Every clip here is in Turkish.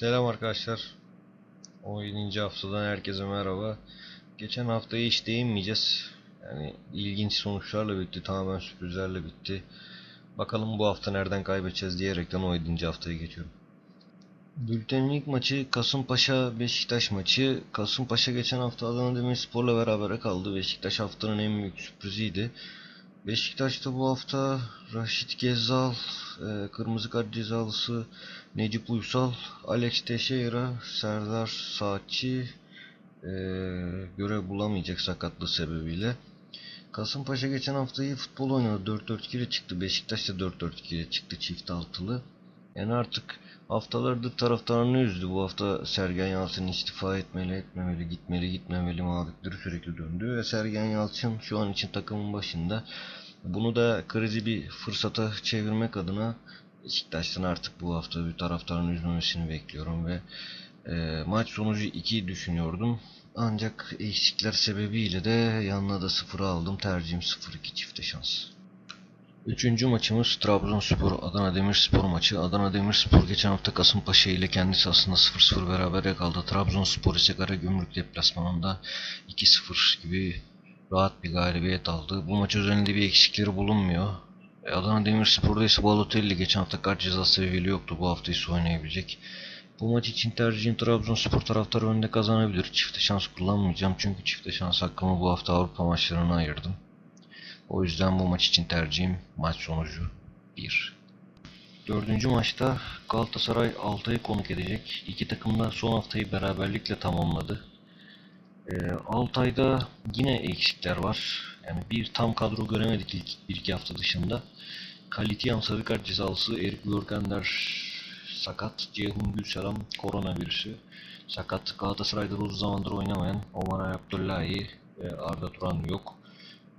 Selam arkadaşlar. 17. haftadan herkese merhaba. Geçen haftayı hiç değinmeyeceğiz. Yani ilginç sonuçlarla bitti, tamamen sürprizlerle bitti. Bakalım bu hafta nereden kaybedeceğiz diyerekten 17. haftaya geçiyorum. Bültenin ilk maçı Kasımpaşa Beşiktaş maçı. Kasımpaşa geçen hafta Adana Demirspor'la berabere kaldı. Beşiktaş haftanın en büyük sürpriziydi. Beşiktaş'ta bu hafta Raşit Gezzal, e, kırmızı kart cezalısı Necip Uysal, Alex Teixeira, Serdar Saatçi e, görev bulamayacak sakatlığı sebebiyle. Kasımpaşa geçen hafta iyi futbol oynadı. 4-4-2 ile çıktı. Beşiktaş da 4-4-2 ile çıktı çift altılı. Yani artık haftalardır taraftarını üzdü. Bu hafta Sergen Yalçın istifa etmeli, etmemeli, gitmeli, gitmemeli muhabbetleri sürekli döndü. Ve Sergen Yalçın şu an için takımın başında. Bunu da krizi bir fırsata çevirmek adına Beşiktaş'tan artık bu hafta bir taraftarın üzmemesini bekliyorum ve e, maç sonucu 2 düşünüyordum. Ancak eksikler sebebiyle de yanına da 0 aldım. Tercihim 0-2 çifte şans. Üçüncü maçımız Trabzonspor Adana Demirspor maçı. Adana Demirspor geçen hafta Kasımpaşa ile kendisi aslında 0-0 berabere kaldı. Trabzonspor ise Karagümrük deplasmanında 2-0 gibi rahat bir galibiyet aldı. Bu maç üzerinde bir eksikleri bulunmuyor. E, Adana Demirspor'da ise Balotelli geçen hafta kart cezası sebebiyle yoktu. Bu hafta ise oynayabilecek. Bu maç için tercihim Trabzonspor taraftarı önünde kazanabilir. Çifte şans kullanmayacağım çünkü çifte şans hakkımı bu hafta Avrupa maçlarına ayırdım. O yüzden bu maç için tercihim maç sonucu 1. Dördüncü maçta Galatasaray Altay'ı konuk edecek. İki takım da son haftayı beraberlikle tamamladı. Ee, Altay'da yine eksikler var. Yani bir tam kadro göremedik ilk bir iki hafta dışında. Kalitiyan sarı kart cezalısı Erik Björkender sakat. Ceyhun Gülselam koronavirüsü sakat. Galatasaray'da uzun zamandır oynamayan Omar Abdullahi Arda Turan yok.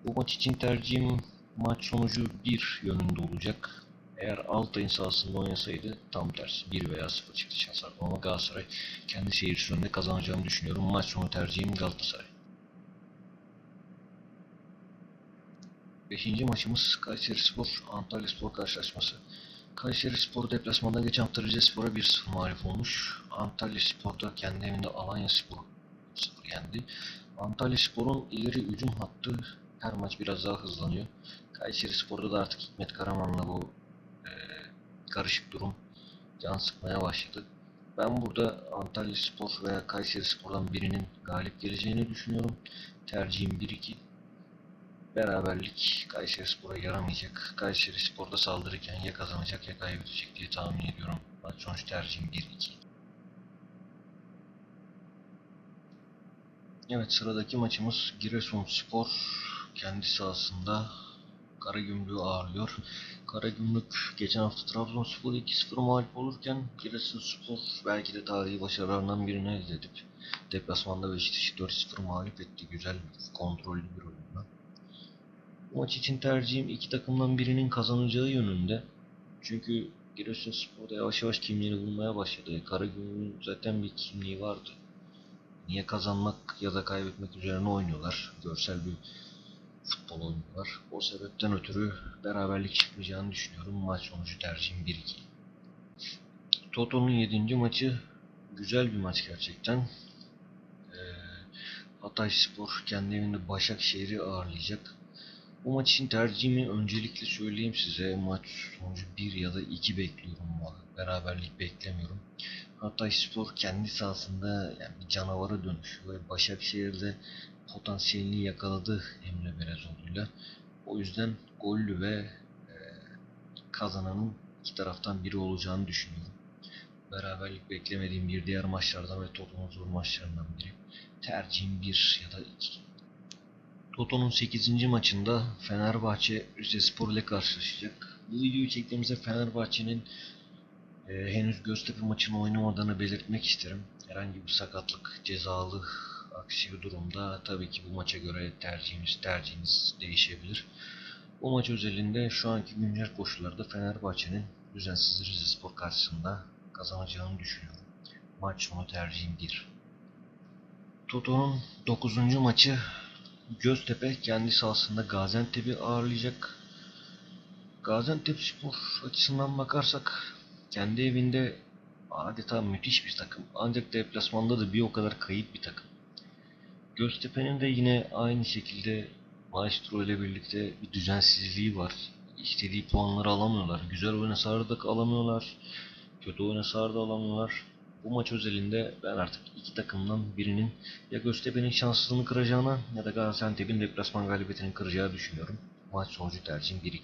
Bu maç için tercihim maç sonucu 1 yönünde olacak. Eğer Altay'ın sahasında oynasaydı tam tersi 1 veya 0 çıktı şans hakkı ama Galatasaray kendi seyircisi önünde kazanacağını düşünüyorum. Maç sonu tercihim Galatasaray. Beşinci maçımız Kayseri Spor Antalya Spor karşılaşması. Kayseri Spor deplasmanda geçen hafta Rizespor'a 1-0 mağlup olmuş. Antalya Spor'da kendi evinde Alanya Spor'u 0 yendi. Antalya Spor'un ileri hücum hattı her maç biraz daha hızlanıyor. Kayseri Spor'da da artık Hikmet Karaman'la bu e, karışık durum can sıkmaya başladı. Ben burada Antalya Spor veya Kayseri Spor'dan birinin galip geleceğini düşünüyorum. Tercihim 1-2. Beraberlik Kayseri Spor'a yaramayacak. Kayseri Spor'da saldırırken ya kazanacak ya kaybedecek diye tahmin ediyorum. Maç sonuç tercihim 1-2. Evet sıradaki maçımız Giresunspor kendi sahasında Karagümrük'ü ağırlıyor. Karagümrük geçen hafta Trabzonspor'u 2-0 mağlup olurken Giresunspor belki de tarihi başarılarından birini elde edip deplasmanda Beşiktaş'ı 4-0 mağlup etti. Güzel kontrollü bir oyunla. Maç için tercihim iki takımdan birinin kazanacağı yönünde. Çünkü Giresunspor'da yavaş yavaş kimliğini bulmaya başladı. Karagümrük'ün zaten bir kimliği vardı. Niye kazanmak ya da kaybetmek üzerine oynuyorlar. Görsel bir futbol oynuyorlar. O sebepten ötürü beraberlik çıkmayacağını düşünüyorum. Maç sonucu tercihim 1-2. Toto'nun 7. maçı güzel bir maç gerçekten. Ee, Hatay Spor kendi evinde Başakşehir'i ağırlayacak. Bu maç için tercihimi öncelikle söyleyeyim size. Maç sonucu 1 ya da 2 bekliyorum. Beraberlik beklemiyorum. Hatay Spor kendi sahasında yani bir canavara dönüşüyor Başakşehir'de potansiyelini yakaladı Emre Belezoğlu'yla. O yüzden gollü ve e, kazananın iki taraftan biri olacağını düşünüyorum. Beraberlik beklemediğim bir diğer maçlardan ve Toto'nun zor maçlarından biri. Tercihim 1 ya da 2. Toto'nun 8. maçında Fenerbahçe Rizespor ile karşılaşacak. Bu videoyu çektiğimizde Fenerbahçe'nin e, henüz Göztepe maçını oynamadığını belirtmek isterim. Herhangi bir sakatlık, cezalı aksi bir durumda tabii ki bu maça göre tercihimiz tercihiniz değişebilir. Bu maç özelinde şu anki güncel koşullarda Fenerbahçe'nin düzensiz Rizespor karşısında kazanacağını düşünüyorum. Maç sonu tercihim 1. Toto'nun 9. maçı Göztepe kendi sahasında Gaziantep'i ağırlayacak. Gaziantep Spor açısından bakarsak kendi evinde adeta müthiş bir takım. Ancak deplasmanda da bir o kadar kayıp bir takım. Göztepe'nin de yine aynı şekilde Maestro ile birlikte bir düzensizliği var. İstediği puanları alamıyorlar. Güzel oynasalar da alamıyorlar. Kötü oynasalar da alamıyorlar. Bu maç özelinde ben artık iki takımdan birinin ya Göztepe'nin şanslılığını kıracağına ya da Gaziantep'in deplasman galibiyetini kıracağı düşünüyorum. Maç sonucu tercihim 1-2.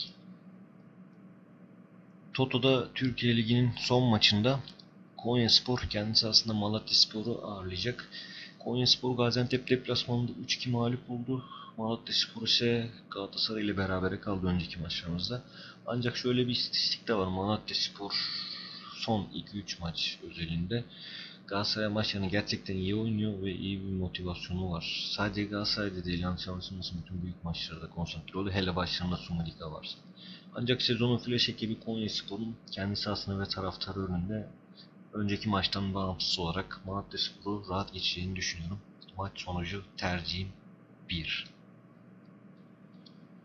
Toto'da Türkiye Ligi'nin son maçında Konyaspor kendisi aslında Malatyaspor'u ağırlayacak. Konyaspor Gaziantep deplasmanında 3-2 mağlup oldu. Malatyaspor ise Galatasaray ile berabere kaldı önceki maçlarımızda. Ancak şöyle bir istatistik de var. Malatyaspor son 2-3 maç özelinde Galatasaray maçlarını gerçekten iyi oynuyor ve iyi bir motivasyonu var. Sadece Galatasaray'da değil yanlış bütün büyük maçlarda konsantre oluyor. Hele başlarında Sumudika varsa. Ancak sezonun flash ekibi Konyaspor'un kendi sahasında ve taraftarı önünde önceki maçtan bağımsız olarak Malatyaspor'u rahat geçeceğini düşünüyorum. Maç sonucu tercihim 1.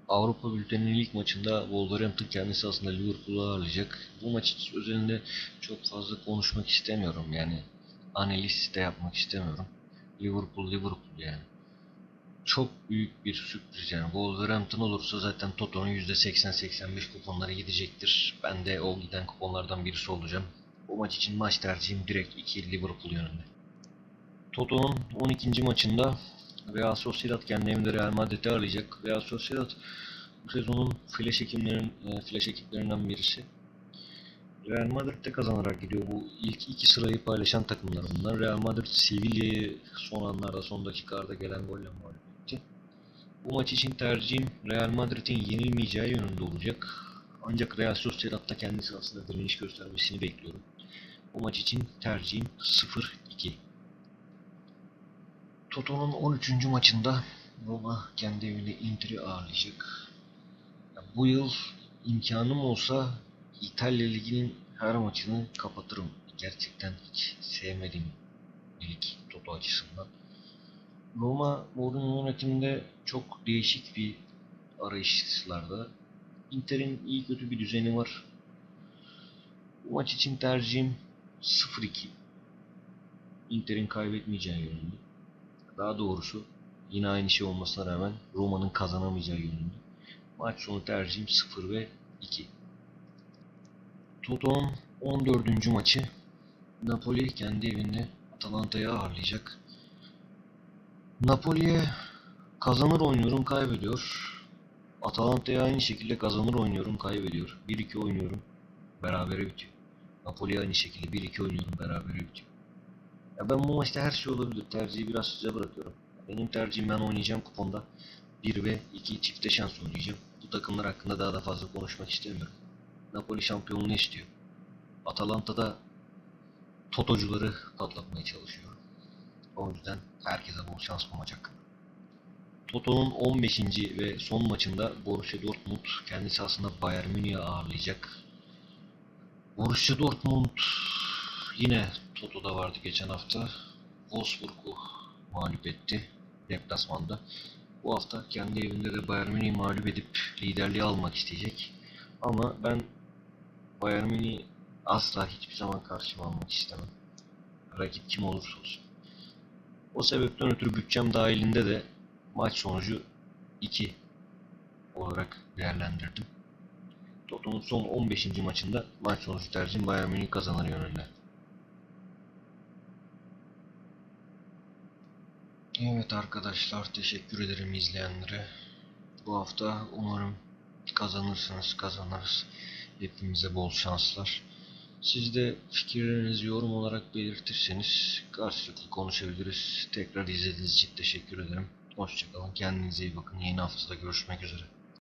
Avrupa Bülteni'nin ilk maçında Wolverhampton kendisi aslında Liverpool'u ağırlayacak. Bu maç üzerinde çok fazla konuşmak istemiyorum yani analiz de yapmak istemiyorum. Liverpool Liverpool yani. Çok büyük bir sürpriz yani. Wolverhampton olursa zaten Toto'nun %80-85 kuponları gidecektir. Ben de o giden kuponlardan birisi olacağım. Bu maç için maç tercihim direkt 2 Liverpool yönünde. Toto'nun 12. maçında Real Sociedad kendi evinde Real Madrid'i arayacak. Real Sociedad bu sezonun flash ekiplerin e, flash ekiplerinden birisi. Real Madrid'de kazanarak gidiyor. Bu ilk iki sırayı paylaşan takımlar bunlar. Real Madrid Sevilla'yı son anlarda, son dakikalarda gelen golle mağlup etti. Bu maç için tercihim Real Madrid'in yenilmeyeceği yönünde olacak. Ancak Real Sociedad'da kendisi aslında direniş göstermesini bekliyorum. Bu maç için tercihim 0-2. Toto'nun 13. maçında Roma kendi evinde Inter'i ağırlayacak. Ya bu yıl imkanım olsa İtalya Ligi'nin her maçını kapatırım. Gerçekten hiç sevmediğim bir lig Toto açısından. Roma Mourinho yönetiminde çok değişik bir arayışlarda. Inter'in iyi kötü bir düzeni var. Bu maç için tercihim 0-2. Inter'in kaybetmeyeceği yönünde. Daha doğrusu yine aynı şey olmasına rağmen Roma'nın kazanamayacağı yönünde. Maç sonu tercihim 0 ve 2. Toto'nun 14. maçı Napoli kendi evinde Atalanta'yı ağırlayacak. Napoli'ye kazanır oynuyorum kaybediyor. Atalanta'ya aynı şekilde kazanır oynuyorum kaybediyor. 1-2 oynuyorum berabere bitiyor. Napoli'ye aynı şekilde 1-2 oynuyorum berabere bitiyor. Ya ben bu maçta her şey olabilir. Tercihi biraz size bırakıyorum. Benim tercihim ben oynayacağım kuponda 1 ve 2 çifte şans oynayacağım. Bu takımlar hakkında daha da fazla konuşmak istemiyorum. Napoli şampiyonluğu istiyor. Atalanta'da Totocuları patlatmaya çalışıyor. O yüzden herkese bol şans hakkında. Toto'nun 15. ve son maçında Borussia Dortmund kendi sahasında Bayern Münih'i ağırlayacak. Borussia Dortmund yine Toto'da vardı geçen hafta. Wolfsburg'u mağlup etti deplasmanda. Bu hafta kendi evinde de Bayern Münih'i mağlup edip liderliği almak isteyecek. Ama ben Bayern Münih'i asla hiçbir zaman karşıma almak istemem. Rakip kim olursa olsun. O sebepten ötürü bütçem dahilinde de maç sonucu 2 olarak değerlendirdim. Tottenham'ın son 15. maçında maç sonucu tercihim Bayern Münih kazanır yönünde. Evet arkadaşlar teşekkür ederim izleyenlere. Bu hafta umarım kazanırsınız, kazanırız. Hepimize bol şanslar. Siz de fikirlerinizi yorum olarak belirtirseniz karşılıklı konuşabiliriz. Tekrar izlediğiniz için teşekkür ederim. Hoşçakalın. Kendinize iyi bakın. Yeni haftada görüşmek üzere.